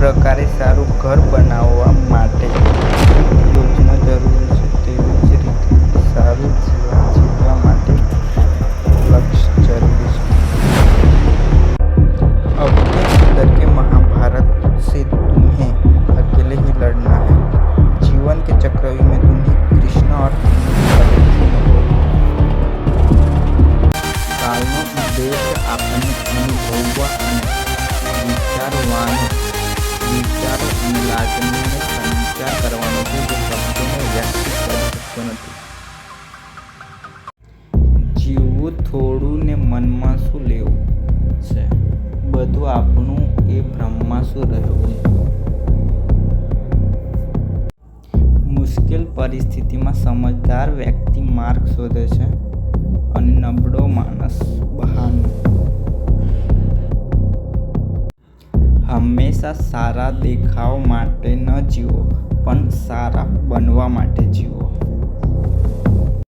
પ્રકારે સારું ઘર બનાવવા માટે યોજના જરૂરી છે તેવી જ રીતે સારું જીવન જીવવા માટે લક્ષ્ય જરૂરી છે अपने अंदर के महाभारत से तुम्हें अकेले ही लड़ना है जीवन के चक्रव्यूह में तुम्हें कृष्ण और अर्जुन हो કાળનો ઉદ્દેશ આપણને અનુભવવા અને શકતો નથી જીવવું થોડું ને મનમાં શું લેવું? છે. બધું આપણું એ બ્રહ્મમાં શું રહ્યું છે મુશ્કેલ પરિસ્થિતિમાં સમજદાર વ્યક્તિ માર્ગ શોધે છે અને નબળો માણસ બહાનું. હંમેશા સારા દેખાવ માટે ન જીવો પણ સારા બનવા માટે જીવો.